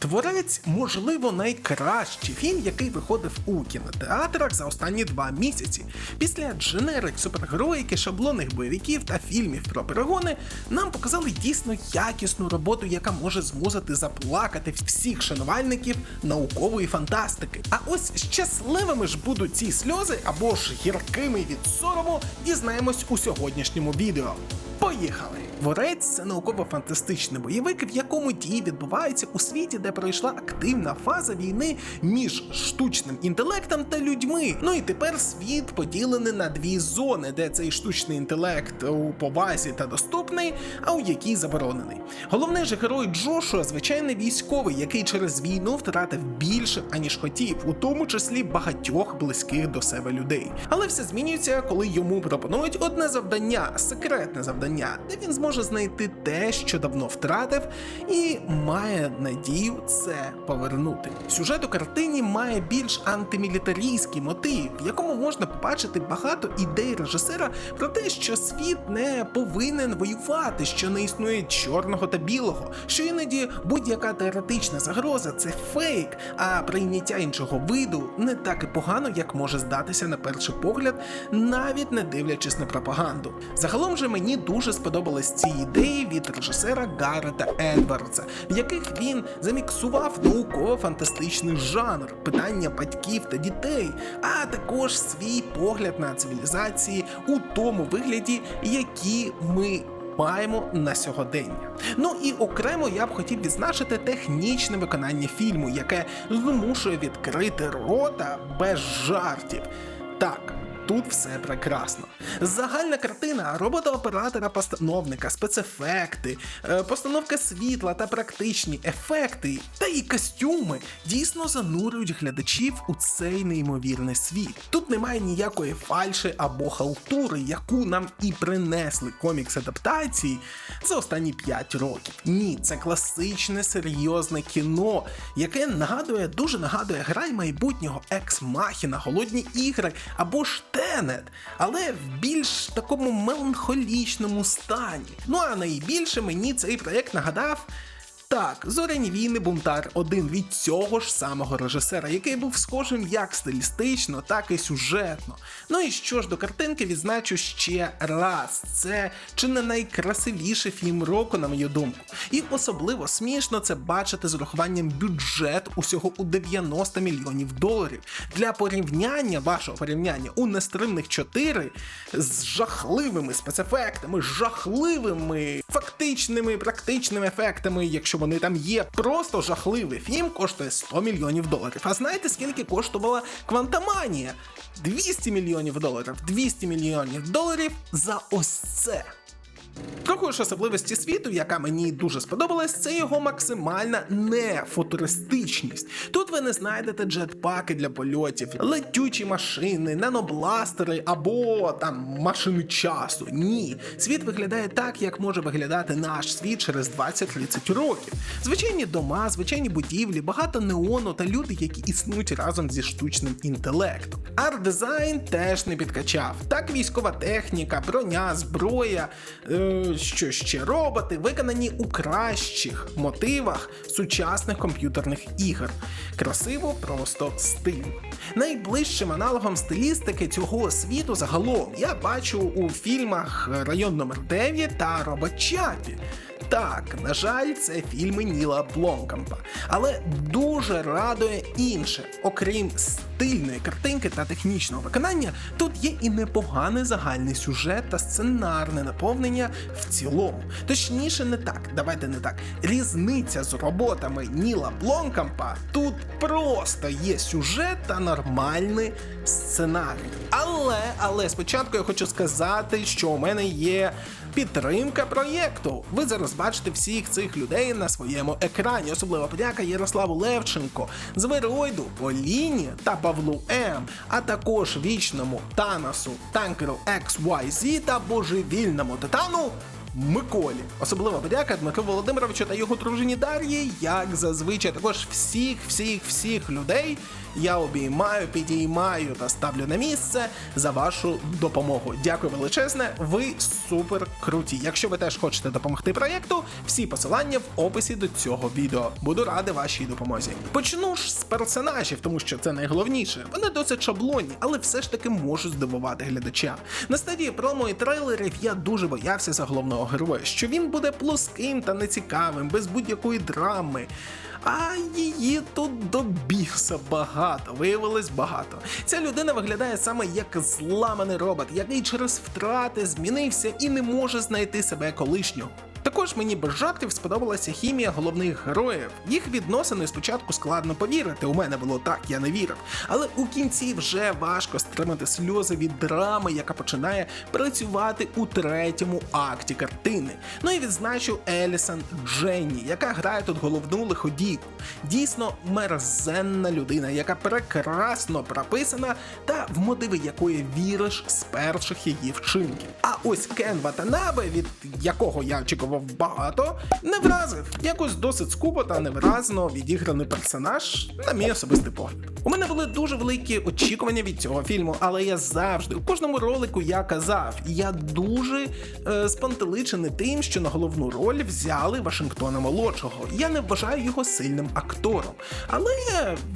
Творець, можливо, найкращий фільм, який виходив у кінотеатрах за останні два місяці. Після дженерик супергероїки, шаблонних бойовиків та фільмів про перегони нам показали дійсно якісну роботу, яка може змусити заплакати всіх шанувальників наукової фантастики. А ось щасливими ж будуть ці сльози або ж гіркими від сорому, дізнаємось у сьогоднішньому відео. Поїхали! Ворець це науково-фантастичний бойовик, в якому дії відбуваються у світі, де пройшла активна фаза війни між штучним інтелектом та людьми. Ну і тепер світ поділений на дві зони, де цей штучний інтелект у повазі та доступний, а у якій заборонений. Головний же герой Джошуа звичайний військовий, який через війну втратив більше аніж хотів, у тому числі багатьох близьких до себе людей. Але все змінюється, коли йому пропонують одне завдання, секретне завдання, де він зможе знайти те, що давно втратив, і має надію це повернути. Сюжет у картині має більш антимілітарійський мотив, в якому можна побачити багато ідей режисера про те, що світ не повинен воювати, що не існує чорного та білого, що іноді будь-яка теоретична загроза це фейк, а прийняття іншого виду не так і погано, як може здатися на перший погляд, навіть не дивлячись на пропаганду. Загалом же мені дуже сподобались ці ідеї від режисера Гаррета Едвардса, в яких він заміксував науково-фантастичний жанр, питання батьків та дітей, а також свій погляд на цивілізації у тому вигляді, які ми. Маємо на сьогодення. Ну і окремо я б хотів відзначити технічне виконання фільму, яке змушує відкрити рота без жартів. Так, тут все прекрасно. Загальна картина, робота оператора-постановника, спецефекти, е, постановка світла та практичні ефекти та і костюми дійсно занурюють глядачів у цей неймовірний світ. Тут немає ніякої фальши або халтури, яку нам і принесли комікс-адаптації за останні 5 років. Ні, це класичне серйозне кіно, яке нагадує, дуже нагадує грай майбутнього екс-махіна, голодні ігри або ж Тенет, але в більш такому меланхолічному стані. Ну а найбільше мені цей проект нагадав. Так, зоряні війни бунтар один від цього ж самого режисера, який був схожим як стилістично, так і сюжетно. Ну і що ж до картинки відзначу ще раз: це чи не найкрасивіший фільм року, на мою думку. І особливо смішно це бачити з урахуванням бюджет усього у 90 мільйонів доларів. Для порівняння, вашого порівняння, у нестримних 4 з жахливими спецефектами, жахливими фактичними практичними ефектами, якщо вони там є. Просто жахливий фільм коштує 100 мільйонів доларів. А знаєте, скільки коштувала Квантаманія? 200 мільйонів доларів. 200 мільйонів доларів за ось це. Також ж особливості світу, яка мені дуже сподобалась, це його максимальна нефутуристичність. Тут ви не знайдете джетпаки для польотів, летючі машини, нанобластери або там машини часу. Ні, світ виглядає так, як може виглядати наш світ через 20-30 років. Звичайні дома, звичайні будівлі, багато неону та люди, які існують разом зі штучним інтелектом. Арт-дизайн теж не підкачав. Так військова техніка, броня, зброя. Е, що ще роботи виконані у кращих мотивах сучасних комп'ютерних ігор. Красиво, просто стильно. Найближчим аналогом стилістики цього світу загалом я бачу у фільмах Район номер 9 та Робочапі. Так, на жаль, це фільми Ніла Бломкампа, але дуже радує інше. Окрім стильної картинки та технічного виконання, тут є і непоганий загальний сюжет та сценарне наповнення в цілому. Точніше, не так, давайте не так. Різниця з роботами Ніла Бломкампа тут просто є сюжет та нормальний сценарій. Але, але спочатку я хочу сказати, що у мене є підтримка проєкту. Ви зараз бачите всіх цих людей на своєму екрані. Особливо подяка Ярославу Левченко, Звероїду, Поліні та Павлу М, а також вічному Танасу, танкеру XYZ та божевільному титану Миколі. Особливо подяка Дмитру Володимировичу та його дружині Дар'ї, як зазвичай також всіх, всіх, всіх людей. Я обіймаю, підіймаю та ставлю на місце за вашу допомогу. Дякую величезне, ви супер круті. Якщо ви теж хочете допомогти проєкту, всі посилання в описі до цього відео. Буду радий вашій допомозі. Почну ж з персонажів, тому що це найголовніше. Вони досить шаблонні, але все ж таки можуть здивувати глядача. На стадії промо і трейлерів я дуже боявся за головного героя, що він буде плоским та нецікавим, без будь-якої драми. А її тут до багато, виявилось багато. Ця людина виглядає саме як зламаний робот, який через втрати змінився і не може знайти себе колишнього. Також мені без жартів сподобалася хімія головних героїв. Їх відносини спочатку складно повірити. У мене було так, я не вірив. Але у кінці вже важко стримати сльози від драми, яка починає працювати у третьому акті картини. Ну і відзначу Елісон Дженні, яка грає тут головну лиходійку. Дійсно мерзенна людина, яка прекрасно прописана та в мотиви якої віриш з перших її вчинків. А ось Кен Ватанабе, від якого я очікував багато, не вразив. Якось досить скупо та невиразно відіграний персонаж, на мій особистий погляд. У мене були дуже великі очікування від цього фільму, але я завжди у кожному ролику я казав, я дуже е, спантеличений тим, що на головну роль взяли Вашингтона молодшого. Я не вважаю його сильним актором, але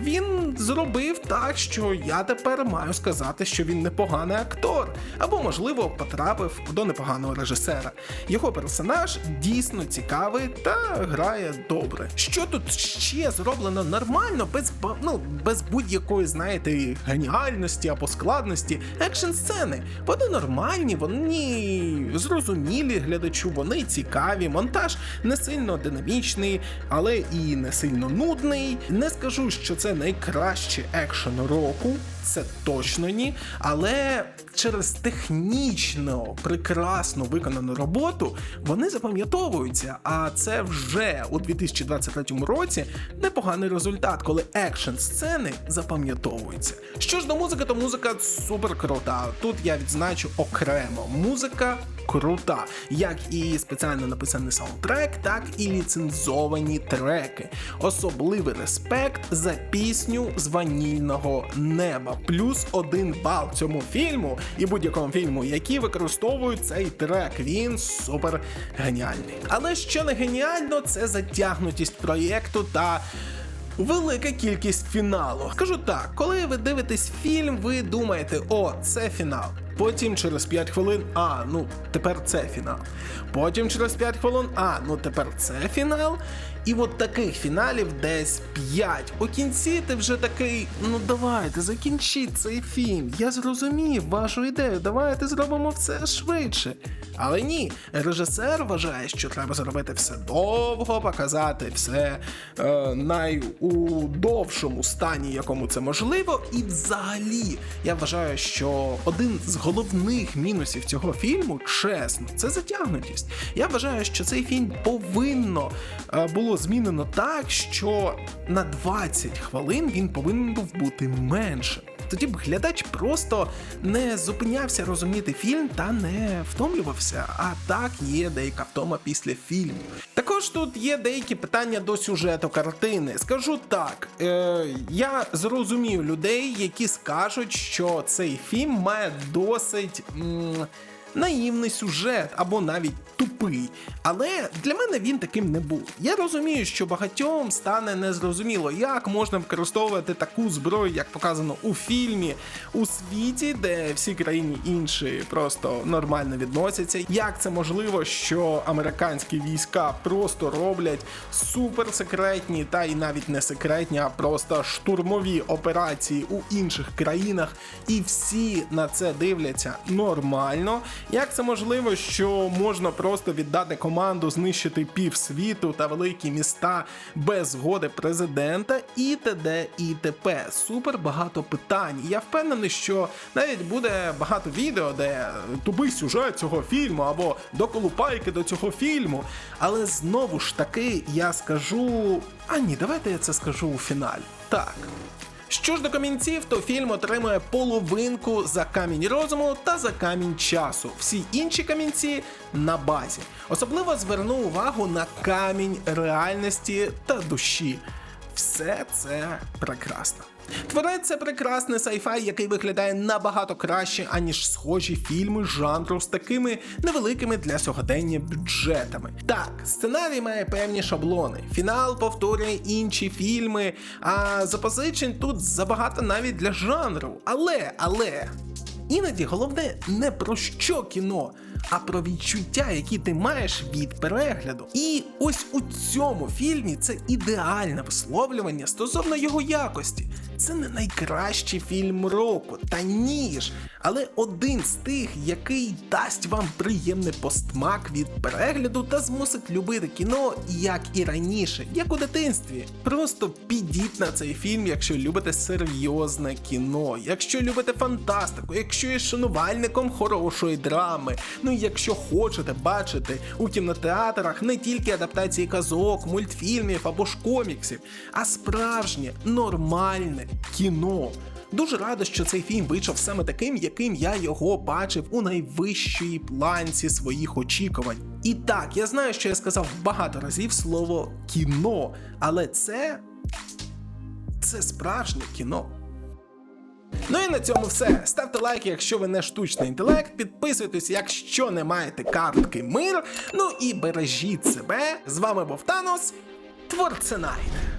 він зробив так, що я тепер маю сказати, що він непоганий актор, або можливо потрапив до непоганого режисера. Його персонаж дійсно цікавий та грає добре. Що тут ще зроблено нормально, без ну, без будь-якої, знаєте, геніальності або складності. Екшн сцени. Вони нормальні, вони зрозумілі глядачу, вони цікаві. Монтаж не сильно динамічний, але і не сильно нудний. Не скажу, що це найкращий екшен року. Це точно ні, але через технічно прекрасно виконану роботу вони запам'ятовуються. А це вже у 2023 році непоганий результат, коли екшн сцени запам'ятовуються. Що ж до музики, то музика супер крута. Тут я відзначу окремо музика. Крута, як і спеціально написаний саундтрек, так і ліцензовані треки. Особливий респект за пісню з ванільного неба. Плюс один бал цьому фільму і будь-якому фільму, які використовують цей трек. Він супер геніальний. Але що не геніально, це затягнутість проєкту та. Велика кількість фіналу. Скажу так, коли ви дивитесь фільм, ви думаєте, о, це фінал. Потім через 5 хвилин, а, ну тепер це фінал. Потім через 5 хвилин, а, ну тепер це фінал. І от таких фіналів десь 5. У кінці ти вже такий, ну давайте, закінчіть цей фільм. Я зрозумів вашу ідею, давайте зробимо все швидше. Але ні, режисер вважає, що треба зробити все довго, показати все е, най довшому стані, якому це можливо. І взагалі, я вважаю, що один з головних мінусів цього фільму, чесно, це затягнутість. Я вважаю, що цей фільм повинно е, було змінено так, що на 20 хвилин він повинен був бути меншим. Тоді б глядач просто не зупинявся розуміти фільм та не втомлювався. А так є деяка втома після фільму. Також тут є деякі питання до сюжету картини. Скажу так, е, я зрозумів людей, які скажуть, що цей фільм має досить. М- наївний сюжет або навіть тупий. Але для мене він таким не був. Я розумію, що багатьом стане незрозуміло, як можна використовувати таку зброю, як показано у фільмі, у світі, де всі країни інші просто нормально відносяться. Як це можливо, що американські війська просто роблять суперсекретні, та й навіть не секретні, а просто штурмові операції у інших країнах, і всі на це дивляться нормально. Як це можливо, що можна просто віддати команду знищити пів світу та великі міста без згоди президента і т.д. і т.п. Супер багато питань. Я впевнений, що навіть буде багато відео, де тупий сюжет цього фільму або доколупайки до цього фільму. Але знову ж таки я скажу. А ні, давайте я це скажу у фіналі. Так. Що ж до камінців, то фільм отримує половинку за камінь розуму та за камінь часу. Всі інші камінці на базі. Особливо зверну увагу на камінь реальності та душі. Все це прекрасно. Творець це прекрасний сайфай, який виглядає набагато краще, аніж схожі фільми жанру з такими невеликими для сьогодення бюджетами. Так, сценарій має певні шаблони, фінал повторює інші фільми, а запозичень тут забагато навіть для жанру. Але, але. Іноді головне не про що кіно, а про відчуття, які ти маєш від перегляду. І ось у цьому фільмі це ідеальне висловлювання стосовно його якості. Це не найкращий фільм року, та ніж, але один з тих, який дасть вам приємний постмак від перегляду та змусить любити кіно, як і раніше, як у дитинстві. Просто підіть на цей фільм, якщо любите серйозне кіно, якщо любите фантастику, якщо є шанувальником хорошої драми. Ну і якщо хочете бачити у кінотеатрах не тільки адаптації казок, мультфільмів або ж коміксів, а справжнє нормальне кіно. Дуже радий, що цей фільм вийшов саме таким, яким я його бачив у найвищій планці своїх очікувань. І так, я знаю, що я сказав багато разів слово кіно, але це. це справжнє кіно. Ну і на цьому все. Ставте лайки, якщо ви не штучний інтелект, підписуйтесь, якщо не маєте картки мир. Ну і бережіть себе. З вами був Танос, Творценайт.